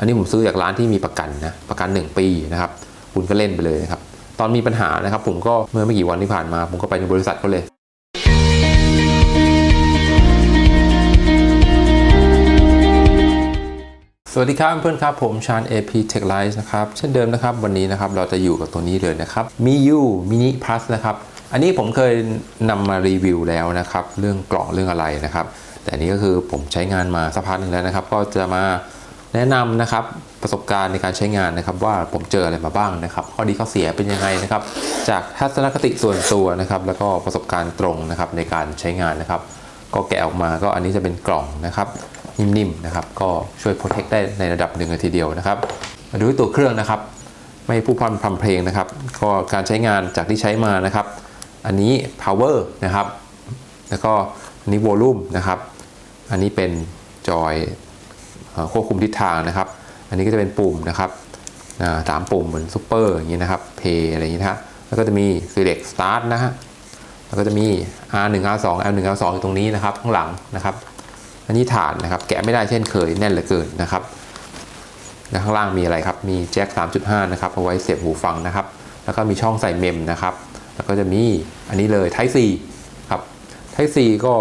อันนี้ผมซื้อจากร้านที่มีประกันนะประกัน 1 ปีนะครับคุณก็เล่นไปเลยนะครับตอนมีปัญหานะครับ ผมก็เมื่อไม่กี่วันที่ผ่านมา ผมก็ไปในบริษัทเขาเลยสวัสดีครับเพื่อนครับผมชาญ AP Tech Life นะครับเช่นเดิมนะครับวันนี้นะครับเราจะอยู่กับตัวนี้เลยนะครับ MIU Mini Plus นะครับอันนี้ผมเคยนำมารีวิวแล้วนะครับ เรื่องกล่องเรื่องอะไรนะครับ แต่นี้ก็คือผมใช้งานมาสักพักหนึ่งแล้วนะครับ ก็จะมา แนะนำนะครับประสบการณ์ในการใช้งานนะครับ ว่าผมเจออะไรมาบ้างนะครับ ข้อดีข้อเสียเป็นยังไงนะครับ จากทัศนคติส่วนตัวนะครับ แล้วก็ประสบการณ์ตรงนะครับในการใช้งานนะครับ ก็แกะออกมาก็อันนี้จะเป็นกล่องนะครับ นิ่มๆนะครับ ก็ช่วย protect ได้ในระดับหนึ่งเลยทีเดียวนะครับมาดูที่ตัวเครื่องนะครับ ไม่ผู้พันพำเพลงนะครับ ก็การใช้งานจากที่ใช้มานะครับ อันนี้ power นะครับ แล้วก็อันนี้ volume นะครับ อันนี้เป็นจอย ควบคุมทิศทางนะครับ อันนี้ก็จะเป็นปุ่มนะครับสามปุ่มเหมือนซูเปอร์อย่างนี้นะครับ play อะไรอย่างนี้นะฮะแล้วก็จะมี select start นะฮะแล้วก็จะมี R1 R2 L1 L2 อยู่ตรงนี้นะครับข้างหลังนะครับ อันนี้ฐานนะครับแกะไม่ได้เช่นเคยแน่นเหลือเกินนะครับและข้างล่างมีอะไรครับมีแจ็ค3.5 นะครับเอาไว้เสียบหูฟังนะครับ แล้วก็มีช่องใส่เมมนะครับ แล้วก็จะมีอันนี้เลย Type C ครับ Type C ก็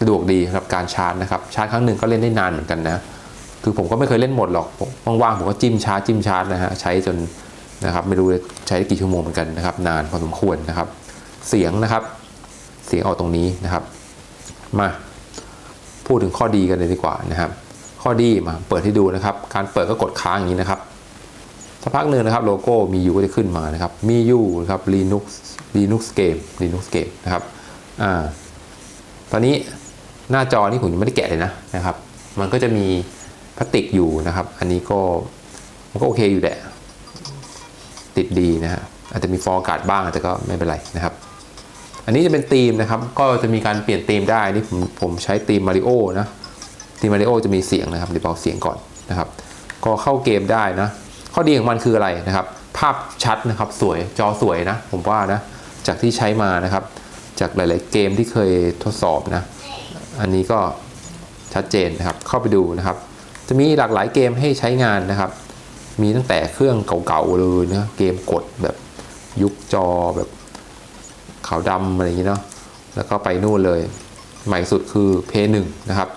สะดวกดีสำหรับการชาร์จนะครับ ชาร์จครั้งหนึ่งก็เล่นได้นานเหมือนกันนะ คือผมก็ไม่เคยเล่นหมดหรอกว่างๆผมก็จิ้มชาร์จจิ้มชาร์จนะฮะใช้จนนะครับไม่รู้ใช้กี่ชั่วโมงเหมือนกันนะครับ นานพอสมควรนะครับ เสียงนะครับ เสียงออกตรงนี้นะครับ มาพูดถึงข้อดีกันเลยดีกว่านะครับ ข้อดีมาเปิดให้ดูนะครับ การเปิดก็กดค้างอย่างนี้นะครับสักพักหนึ่งนะครับโลโก้มียูก็จะขึ้นมานะครับมียูนะครับ Linux Linux Game Linux Game นะครับอ่าตอนนี้หน้าจอนี่ผมยังไม่ได้แกะเลยนะนะครับ มันก็จะมี พลาสติกอยู่นะครับ อันนี้ก็มันก็โอเคอยู่แหละ ติดดีนะฮะอาจจะมีฟอร์อากาศบ้างแต่ก็ไม่เป็นไรนะครับ อันนี้จะเป็นธีมนะครับ ก็จะมีการเปลี่ยนธีมได้นี่ผมผมใช้ธีมมาริโอนะธีมมาริโอจะมีเสียงนะครับเดี๋ยวเบาเสียงก่อนนะครับ ก็เข้าเกมได้นะ ข้อดีของมันคืออะไรนะครับ ภาพชัดนะครับสวยจอสวยนะ ผมว่านะ จากที่ใช้มานะครับ จากหลาย ๆ เกมที่เคยทดสอบนะ อันนี้ก็ชัดเจนนะครับ เข้าไปดูนะครับ จะมีหลากหลายเกมให้ใช้งานนะครับ มีตั้งแต่เครื่องเก่าๆเลยนะเกมกดแบบยุคจอแบบขาวดำอะไรอย่างนี้เนาะแล้วก็ไปนู่นเลย ใหม่สุดคือ p 1นะครับ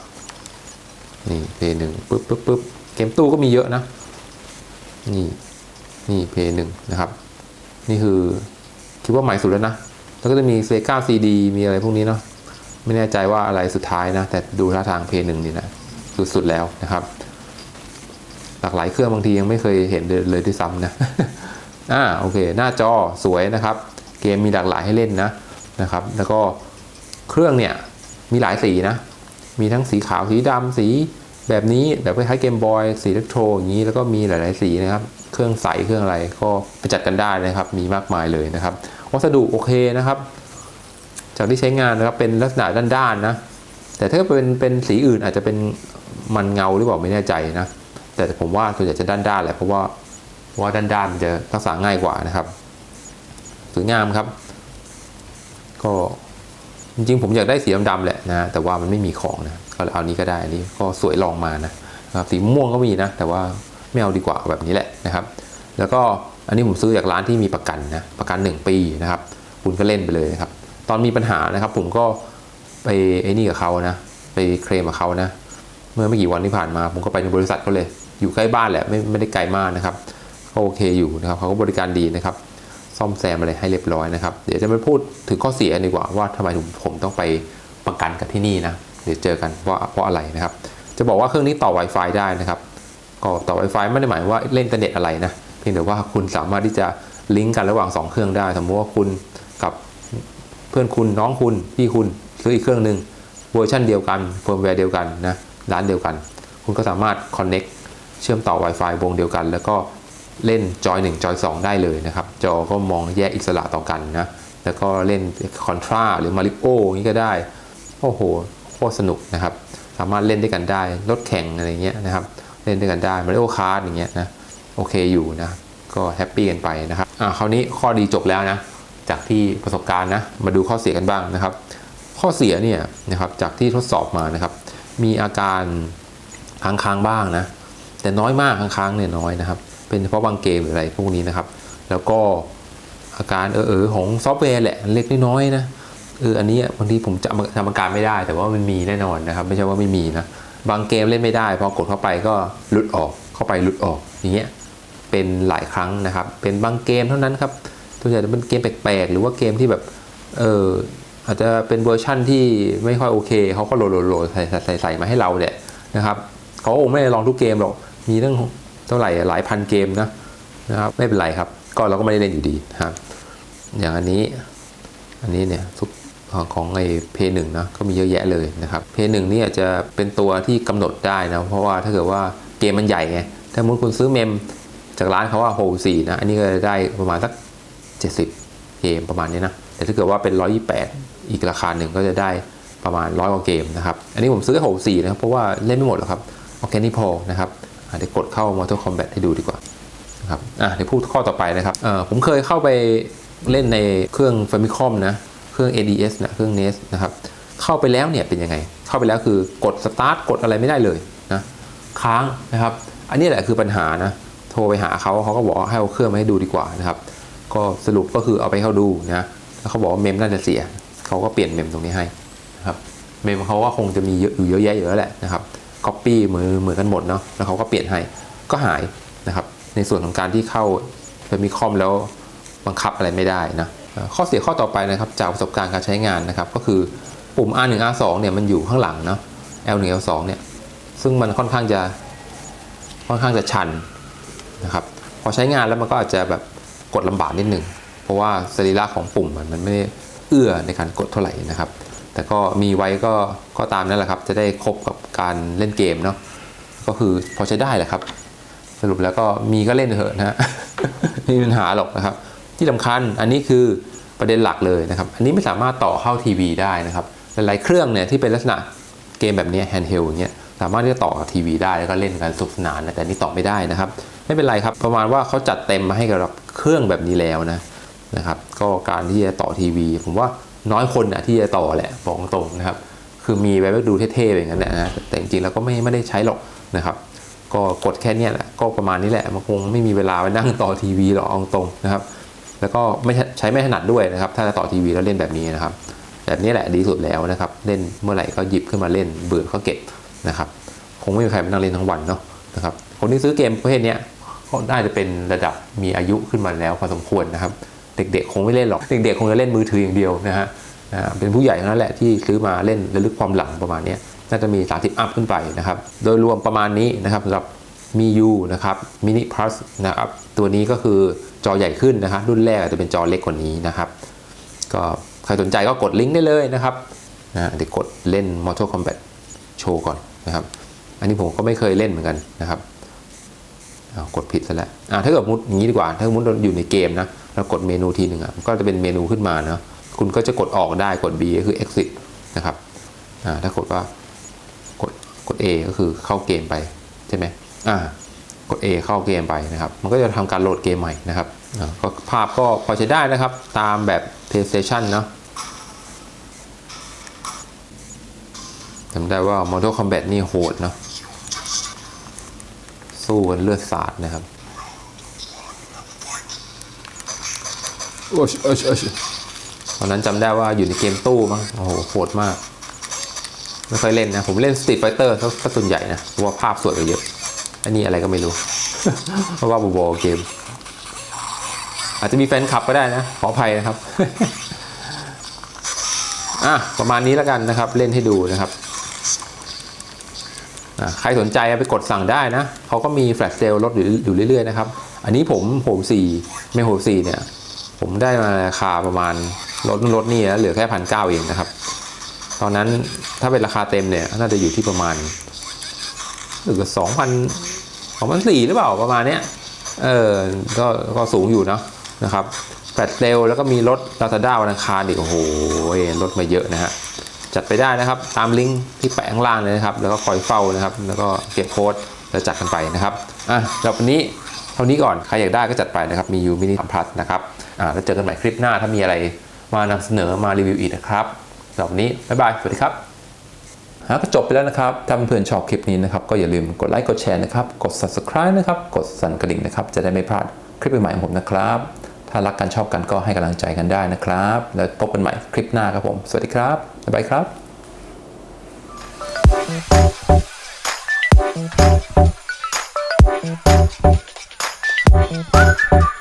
นี่ p 1ปึ๊บปึ๊บปึ๊บเกมตู้ก็มีเยอะนะ นี่นี่ p 1นะครับ นี่คือคิดว่าใหม่สุดแล้วนะ แล้วก็จะมีเซกาซีดีมีอะไรพวกนี้เนาะไม่แน่ใจว่าอะไรสุดท้ายนะ แต่ดูท่าทาง p 1นี่นะ สุดๆแล้วนะครับ หลากหลายเครื่องบางทียังไม่เคยเห็นเลยด้วยซ้ำนะอ่าโอเค หน้าจอสวยนะครับ เกมมีหลากหลายให้เล่นนะนะครับ แล้วก็เครื่องเนี่ยมีหลายสีนะ มีทั้งสีขาวสีดำสีแบบนี้แบบคล้ายๆเกมบอยสีเล็กโทรอย่างนี้แล้วก็มีหลาย ๆ สีนะครับ เครื่องใสเครื่องอะไรก็ไปจัดกันได้นะครับ มีมากมายเลยนะครับ วัสดุโอเคนะครับ จากที่ใช้งานนะครับเป็นลักษณะด้านๆนะแต่ถ้าเป็นเป็นสีอื่นอาจจะเป็น มันเงาหรือเปล่าไม่แน่ใจนะ แต่ผมว่าส่วนใหญ่จะด้านๆแหละเพราะว่าเพราะว่าด้านๆมันจะรักษาง่ายกว่านะครับสวยงามครับ ก็จริงๆผมอยากได้สีดำๆแหละนะแต่ว่ามันไม่มีของนะก็เอานี้ก็ได้อันนี้ก็สวยลองมานะครับสีม่วงก็มีนะ แต่ว่าไม่เอาดีกว่าเอาแบบนี้แหละนะครับ แล้วก็อันนี้ผมซื้อจากร้านที่มีประกันนะประกัน 1 ปีนะครับ คุณก็เล่นไปเลยนะครับ ตอนมีปัญหานะครับ ผมก็ไปไอ้นี่กับเขานะ ไปเคลมกับเขานะ เมื่อไม่กี่วันที่ผ่านมา ผมก็ไปในบริษัทเขาเลย อยู่ใกล้บ้านแหละไม่ไม่ได้ไกลมากนะครับก็โอเคอยู่นะครับเขาก็บริการดีนะครับ ซ่อมแซมอะไรให้เรียบร้อยนะครับ เดี๋ยวจะมาพูดถึงข้อเสียดีกว่าว่าทำไมผมต้องไปประกันกับที่นี่นะเดี๋ยวเจอกันว่าเพราะอะไรนะครับ จะบอกว่าเครื่องนี้ต่อ Wi-Fi ได้นะครับ ก็ต่อ Wi-Fi ไม่ได้หมายว่าเล่นอินเทอร์เน็ตอะไรนะเพียงแต่ว่าคุณสามารถที่จะลิงก์กันระหว่าง 2 เครื่องได้ สมมติว่าคุณกับเพื่อนคุณน้องคุณพี่คุณซื้ออีกเครื่องหนึ่งเวอร์ชันเดียวกันเฟิร์มแวร์เดียวกันนะ ร้านเดียวกัน คุณก็สามารถ Connect เชื่อมต่อ Wi-Fi วงเดียวกัน แล้วก็เล่นจอย1จอย2 ได้เลยนะครับ จอก็มองแยกอิสระต่อกันนะ แล้วก็เล่นคอนทราหรือมาริโอนี้ก็ได้ โอ้โหโคตรสนุกนะครับ สามารถเล่นด้วยกันได้ รถแข่งอะไรเงี้ยนะครับ เล่นด้วยกันได้มาริโอคาร์ดอย่างเงี้ยนะ โอเคอยู่นะ ก็แฮปปี้กันไปนะครับ อ่าคราวนี้ข้อดีจบแล้วนะ จากที่ประสบการณ์นะ มาดูข้อเสียกันบ้างนะครับ ข้อเสียเนี่ยนะครับ จากที่ทดสอบมานะครับ มีอาการค้างๆบ้างนะ แต่น้อยมากค้างๆเนี่ยน้อยนะครับ เป็นเฉพาะบางเกมหรืออะไรพวกนี้นะครับ แล้วก็อาการเออๆของซอฟต์แวร์แหละเล็กน้อยนะเอออันนี้บางทีผมจะจำอาการไม่ได้ แต่ว่ามันมีแน่นอนนะครับ ไม่ใช่ว่าไม่มีนะบางเกมเล่นไม่ได้ พอกดเข้าไปก็หลุดออกเข้าไปหลุดออกอย่างเงี้ยเป็นหลายครั้งนะครับ เป็นบางเกมเท่านั้นครับตัวใหญ่จะเป็นเกมแปลกๆหรือว่าเกมที่แบบเออ อาจจะเป็นเวอร์ชั่นที่ไม่ค่อยโอเคเขาก็โหลดโหลดใส่ใส่ใส่มาให้เราเนี่ยนะครับเขาคงไม่ได้ลองทุกเกมหรอกมีเรื่องเท่าไหร่หลายพันเกมนะนะครับไม่เป็นไรครับ ก็เราก็ไม่ได้เล่นอยู่ดีครับ อย่างอันนี้อันนี้เนี่ยทุกของของไอ้เพย์หนึ่งนะก็มีเยอะแยะเลยนะครับเพย์หนึ่งนี่อาจจะเป็นตัวที่กำหนดได้นะเพราะว่าถ้าเกิดว่าเกมมันใหญ่ไงถ้าสมมติคุณซื้อเมมจากร้านเขาว่าโฮสี่นะอันนี้ก็จะได้ประมาณสัก 70 เกมประมาณนี้นะ แต่ถ้าเกิดว่าเป็น 128 อีกราคาหนึ่งก็จะได้ประมาณร้อยกว่าเกมนะครับ อันนี้ผมซื้อโฮสี่นะครับ เพราะว่าเล่นไม่หมดหรอกครับโอเคนี่พอนะครับเดี๋ยวกดเข้า Mortal Kombat ให้ดูดีกว่านะครับอะเดี๋ยวพูดข้อต่อไปนะครับเอ่อผมเคยเข้าไปเล่นในเครื่อง Famicom นะ เครื่อง ADS นะ เครื่อง NES นะครับ เข้าไปแล้วเนี่ยเป็นยังไง เข้าไปแล้วคือกด Start กดอะไรไม่ได้เลยนะ ค้างนะครับ อันนี้แหละคือปัญหานะ โทรไปหาเขาเขาก็บอกให้เอาเครื่องมาให้ดูดีกว่านะครับ ก็สรุปก็คือเอาไปให้าดูนะแล้วเขาบอกว่าเมมน่าจะเสียเขาก็เปลี่ยนเมมตรงนี้ให้นะครับเมมเขาก็คงจะมีอยู่เยอะแยะอยู่แล้วแหละนะครับ copy เหมือนเหมือนกันหมดเนาะแล้วเขาก็เปลี่ยนให้ก็หายนะครับในส่วนของการที่เข้าเฟมิคอมแล้วบังคับอะไรไม่ได้นะข้อเสียข้อต่อไปนะครับจากประสบการณ์การใช้งานนะครับ ก็คือปุ่ม R1 R2 เนี่ยมันอยู่ข้างหลังเนาะ L1 L2 เนี่ยซึ่งมันค่อนข้างจะค่อนข้างจะชันนะครับพอใช้งานแล้วมันก็อาจจะแบบ กดลำบากนิดหนึ่งเพราะว่าสรีระของปุ่มมันไม่ได้เอื้อในการกดเท่าไหร่นะครับ แต่ก็มีไว้ก็ก็ตามนั่นแหละครับ จะได้ครบกับการเล่นเกมเนาะก็คือพอใช้ได้แหละครับ สรุปแล้วก็มีก็เล่นเถอะนะฮะไม่มีปัญหาหรอกนะครับ ที่สำคัญอันนี้คือประเด็นหลักเลยนะครับ อันนี้ไม่สามารถต่อเข้าทีวีได้นะครับ หลายๆเครื่องเนี่ยที่เป็นลักษณะเกมแบบนี้แฮนด์เฮลอย่างเงี้ยสามารถที่จะต่อทีวีได้แล้วก็เล่นกันสนุกสนานนะแต่นี่ต่อไม่ได้นะครับ ไม่เป็นไรครับ ประมาณว่าเขาจัดเต็มมาให้กับเครื่องแบบนี้แล้วนะนะครับ ก็การที่จะต่อทีวี ผมว่าน้อยคนนะที่จะต่อแหละบอกตรงนะครับ คือมีไว้ดูเท่ๆอย่างนั้นแหละนะแต่จริงๆแล้วก็ไม่ไม่ได้ใช้หรอกนะครับ ก็กดแค่นี้แหละก็ประมาณนี้แหละมันคงไม่มีเวลาไปนั่งต่อทีวีหรอกเอาตรงนะครับ แล้วก็ไม่ใช้ไม่ถนัดด้วยนะครับ ถ้าจะต่อทีวีแล้วเล่นแบบนี้นะครับ แบบนี้แหละดีสุดแล้วนะครับ เล่นเมื่อไหร่ก็หยิบขึ้นมาเล่นเบื่อก็เก็บนะครับ คงไม่มีใครมานั่งเล่นทั้งวันเนาะนะครับคนที่ซื้อเกมประเภทเนี้ยก็น่าจะเป็นระดับมีอายุขึ้นมาแล้วพอสมควรนะครับ เด็กๆ คงไม่เล่นหรอก เด็กๆ คงจะเล่นมือถืออย่างเดียวนะฮะเป็นผู้ใหญ่เท่านั้นแหละที่ซื้อมาเล่นระลึกความหลังประมาณนี้น่าจะมี 30 อัพขึ้นไปนะครับ โดยรวมประมาณนี้นะครับสำหรับมียูนะครับมินิพลัสนะครับ ตัวนี้ก็คือจอใหญ่ขึ้นนะครับรุ่นแรกจะเป็นจอเล็กกว่านี้นะครับ ก็ใครสนใจก็กดลิงก์ได้เลยนะครับนะเดี๋ยวกดเล่น Mortal Kombat โชว์ก่อนนะครับ อันนี้ผมก็ไม่เคยเล่นเหมือนกันนะครับ กดผิดซะแล้วถ้าเกิดมุดอย่างนี้ดีกว่า ถ้ามุดอยู่ในเกมนะแล้วกดเมนูทีหนึ่งอะมันก็จะเป็นเมนูขึ้นมานะคุณก็จะกดออกได้กด B ก็คือ exit นะครับอ่าถ้ากดว่ากดกด A ก็คือเข้าเกมไปใช่ไหมอ่ากด A เข้าเกมไปนะครับ มันก็จะทำการโหลดเกมใหม่นะครับอ่าก็ภาพก็พอใช้ได้นะครับ ตามแบบ PlayStation เนาะจำได้ว่า Mortal Kombat นี่โหดเนาะ สู้กันเลือดสาดนะครับโอ้ยโอ้ยโอ้ยตอนนั้นจำได้ว่าอยู่ในเกมตู้มั้งโอ้โหโหดมาก ไม่ค่อยเล่นนะ ผมเล่น Street Fighter ซะซะส่วนใหญ่นะเพราะว่าภาพสวยกว่าเยอะ อันนี้อะไรก็ไม่รู้ เพราะว่าบูบอเกม อาจจะมีแฟนคลับก็ได้นะ ขออภัยนะครับอะประมาณนี้แล้วกันนะครับ เล่นให้ดูนะครับอะ ใครสนใจไปกดสั่งได้นะเขาก็มีแฟลชเซลลดอยู่อยู่เรื่อยๆนะครับ อันนี้ผมผมสี่ไม่โหสี่เนี่ย ผมได้มาราคาประมาณลดลดนี่แล้วเหลือแค่พันเก้าเองนะครับ ตอนนั้นถ้าเป็นราคาเต็มเนี่ยน่าจะอยู่ที่ประมาณหรือสองพันสองพันสี่หรือเปล่าประมาณเนี้ยเออก็ก็สูงอยู่เนาะนะครับแฟลชเซลแล้วก็มีลดลาซาด้าวันอังคารอีกโอ้โหลดมาเยอะนะฮะ จัดไปได้นะครับ ตามลิงก์ที่แปะข้างล่างเลยนะครับ แล้วก็คอยเฝ้านะครับ แล้วก็เก็บโค้ดแล้วจัดกันไปนะครับอะสำหรับวันนี้เท่านี้ก่อน ใครอยากได้ก็จัดไปนะครับ มียูมินิพลัสนะครับอ่าแล้วเจอกันใหม่คลิปหน้าถ้ามีอะไรมานำเสนอมารีวิวอีกนะครับสำหรับวันนี้บ๊ายบายสวัสดีครับฮะก็จบไปแล้วนะครับ ถ้าเพื่อนชอบคลิปนี้นะครับ ก็อย่าลืมกดไลค์กดแชร์นะครับ กด subscribe นะครับ กดสั่นกระดิ่งนะครับ จะได้ไม่พลาดคลิปใหม่ของผมนะครับ ถ้ารักกันชอบกันก็ให้กำลังใจกันได้นะครับ แล้วพบกันใหม่คลิปหน้าครับผม สวัสดีครับบ๊ายบายครับ